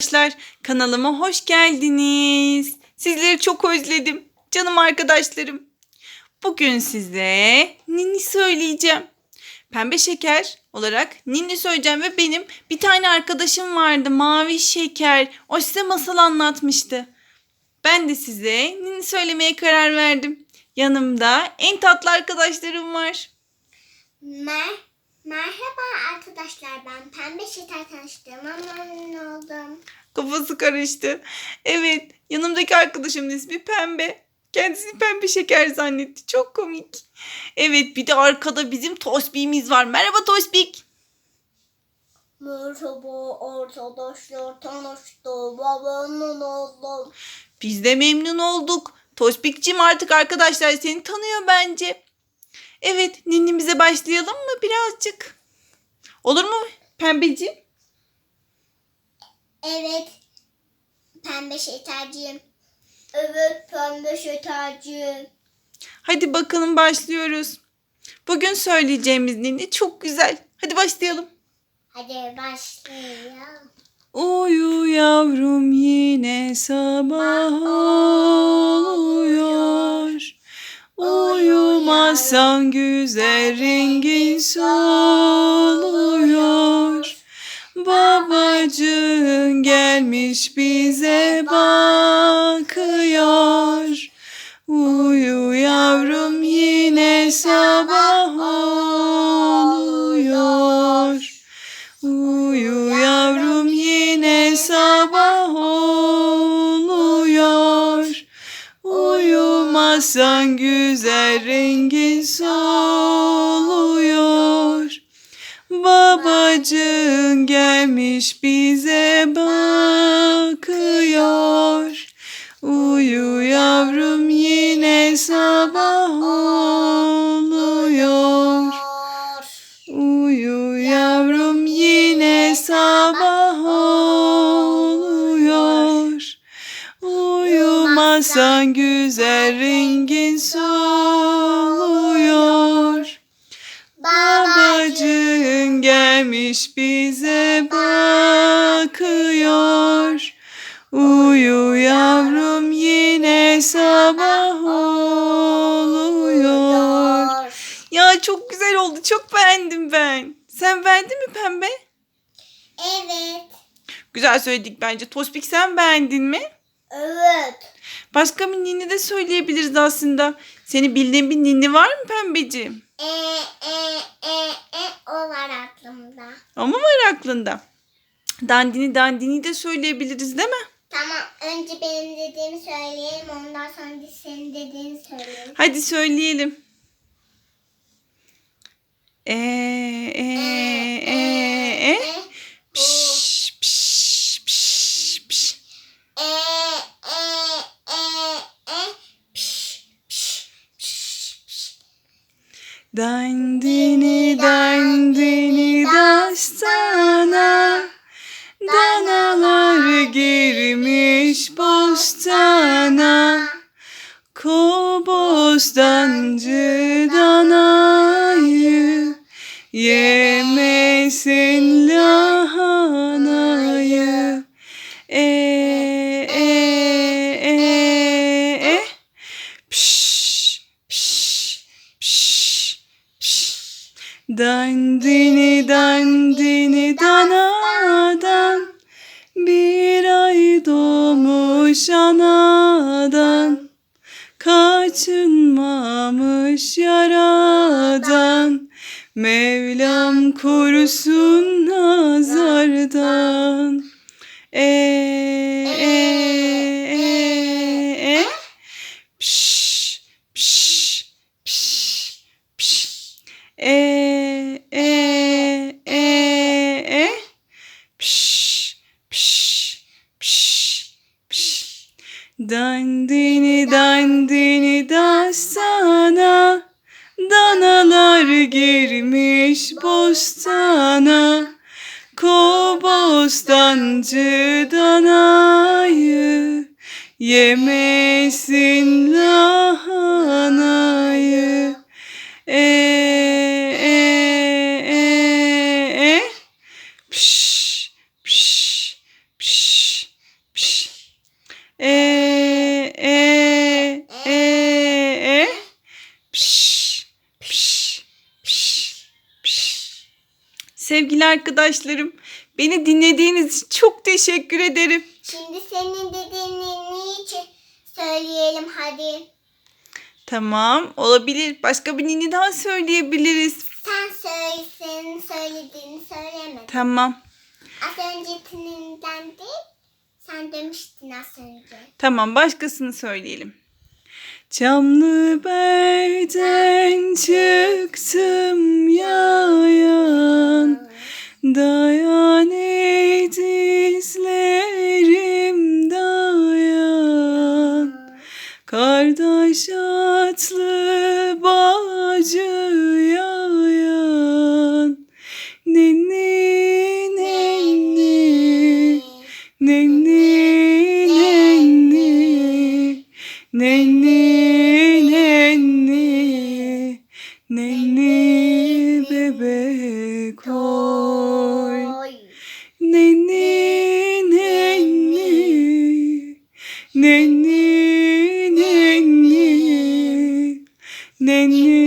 Arkadaşlar kanalıma hoş geldiniz. Sizleri çok özledim. Canım arkadaşlarım. Bugün size ninni söyleyeceğim. Pembe şeker olarak ninni söyleyeceğim ve benim bir tane arkadaşım vardı mavi şeker. O size masal anlatmıştı. Ben de size ninni söylemeye karar verdim. Yanımda en tatlı arkadaşlarım var. Mer Merhaba arkadaşlar ben Pembe Şeker tanıştığıma memnun oldum. Kafası karıştı. Evet, yanımdaki arkadaşımın ismi Pembe. Kendisini Pembe Şeker zannetti. Çok komik. Evet, bir de arkada bizim Tosbik'imiz var. Merhaba Tosbik. Merhaba arkadaşlar tanıştığıma memnun oldum. Biz de memnun olduk. Tosbik'cim artık arkadaşlar seni tanıyor bence. Evet, ninnimize başlayalım mı birazcık? Olur mu Pembeciğim? Evet Pembe Şekerciyim. Evet Pembe Şekerciyim. Hadi bakalım başlıyoruz. Bugün söyleyeceğimiz ninni çok güzel. Hadi başlayalım. Hadi başlayalım. Uyu yavrum yine sabah oluyor. Uyumazsan güzel rengin soluyor. Babacığın gelmiş bize bakıyor. Uyu yavrum yine sabah gelmiş bize bakıyor. Uyu yavrum yine sabah oluyor. Uyu yavrum yine sabah oluyor. Uyumazsan güzel rengin soluyor. Babacığın gelmiş bize beğendim ben. Sen beğendin mi pembe? Evet. Güzel söyledik bence. Tospik sen beğendin mi? Evet. Başka bir ninni de söyleyebiliriz aslında. Senin bildiğin bir ninni var mı pembeciğim? E, e, e, e, o var aklımda. Ama var aklında. Dandini dandini de söyleyebiliriz değil mi? Tamam önce benim dediğimi söyleyelim ondan sonra senin dediğini söyleyelim. Hadi söyleyelim. E e e e Piş, piş, piş, piş. E, e, e, e, piş, piş, piş, piş. Dandini dandini dastana Danalar girmiş bostana Kobostancı Yemesin lahanayı E e e e piş piş piş Dandini dandini danadan. Bir ay doğmuş anadan. Kaçınmamış yaradan Mevlam korusun nazardan E e e e Piş piş piş piş E e e e piş piş piş Dandini dandini girmiş bostana Kobostancı danayı Yemesin lahanayı. E e e e Piş piş piş sevgili arkadaşlarım. Beni dinlediğiniz için çok teşekkür ederim. Şimdi senin dediğini için söyleyelim hadi. Tamam olabilir. Başka bir nini daha söyleyebiliriz. Sen söyle, senin söylediğini söyleme. Tamam. Az öncekinden değil, sen demiştin az önce. Tamam başkasını söyleyelim. Camlı berden çıktım yayan Dayan Nenni nenni Nenni bebek oy. Nenni nenni Nenni nenni Nenni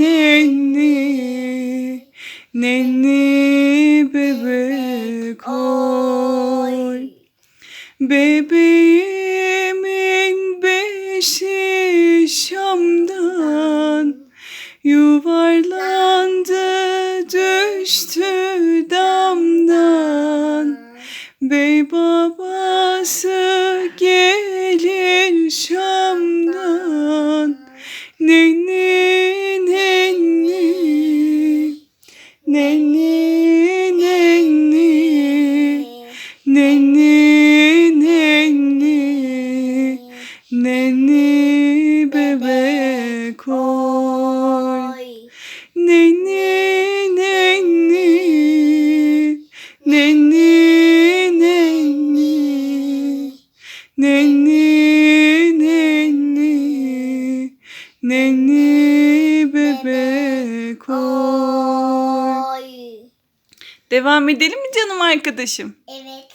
nenni Nenni bebek oy Bebeğimin yuvarlandı düştü damdan. Bey babası Devam edelim mi canım arkadaşım? Evet.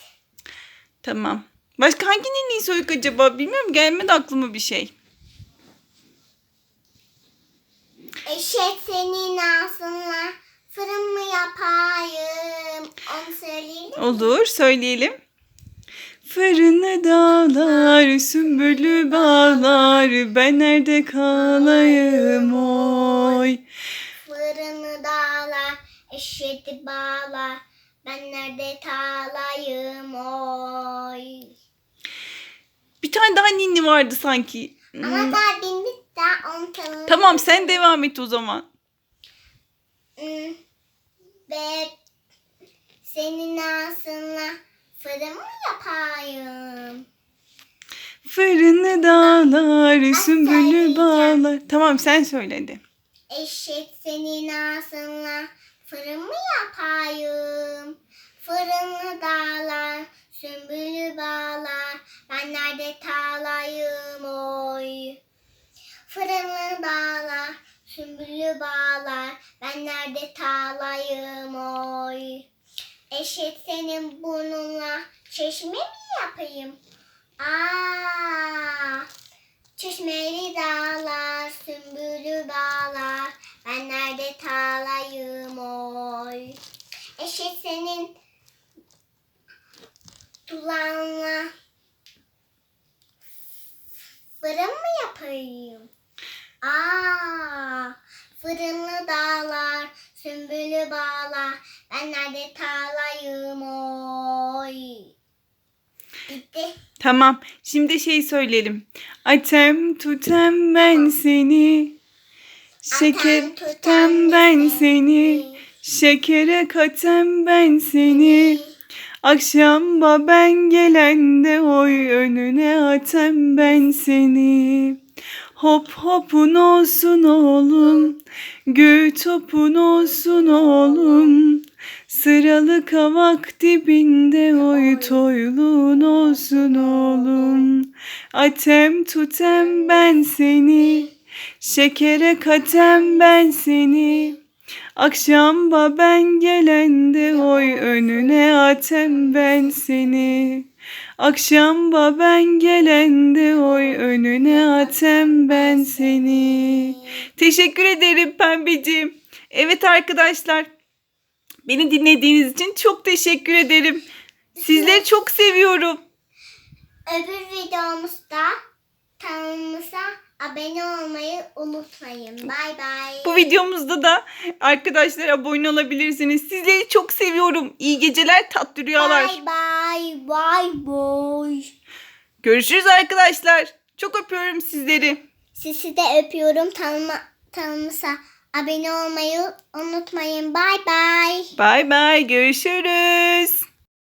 Tamam. Başka hangi ninniyi soyuk acaba? Bilmiyorum gelmedi aklıma bir şey. Eşek senin ağzınla fırın mı yapayım? Onu söyleyeyim. mi? Olur söyleyelim. Fırını dağlar, sümbülü bağlar, ben nerede kalayım oy. Fırını dağlar, eşeği bağlar. Ben nerede talayım oy. Bir tane daha ninni vardı sanki. Hmm. Ama daha bindik daha onu tanıdım. Tamam sen devam et o zaman. Hmm. Ve senin ağzınla fırın mı yapayım? Fırını dağlar, sümbülü bağlar. Tamam sen söyle hadi. Eşek senin ağzınla fırın mı yapayım? Fırını dağlar, sümbülü bağlar. Ben nerede talayım oy? Fırını dağlar, sümbülü bağlar. Ben nerede talayım oy? Eşek senin burnunla çeşme mi yapayım? Aa, Çeşmeli dağlar, sümbülü bağlar. Ben nerede talayım oy. Eşek senin dulanla fırın mı yapayım? Aa, fırınlı dağlar, sümbülü bağlar. Ben nerede talayım oy. Bitti. Tamam. Şimdi şey söyleyelim. Atem tutem ben seni. Şeker tutem ben seni. Şekere katem ben seni. Akşam ben gelende oy önüne atem ben seni. Hop hopun olsun oğlum, gül topun olsun oğlum. Sıralı kavak dibinde oy toyluğun olsun oğlum. Atem tutem ben seni, şekere katem ben seni. Akşam ben gelende oy önüne atem ben seni. Akşam ben gelende oy önüne atem ben seni. Teşekkür ederim pembeciğim. Evet arkadaşlar. Beni dinlediğiniz için çok teşekkür ederim. Sizleri çok seviyorum. Öbür videomuzda kanalımıza abone olmayı unutmayın. Bay bay. Bu videomuzda da arkadaşlar abone olabilirsiniz. Sizleri çok seviyorum. İyi geceler, tatlı rüyalar. Bay bay. Bay bay. Görüşürüz arkadaşlar. Çok öpüyorum sizleri. Sizi de öpüyorum. Tanıma, tanımıza abone olmayı unutmayın. Bay bay. Bay bay. Görüşürüz.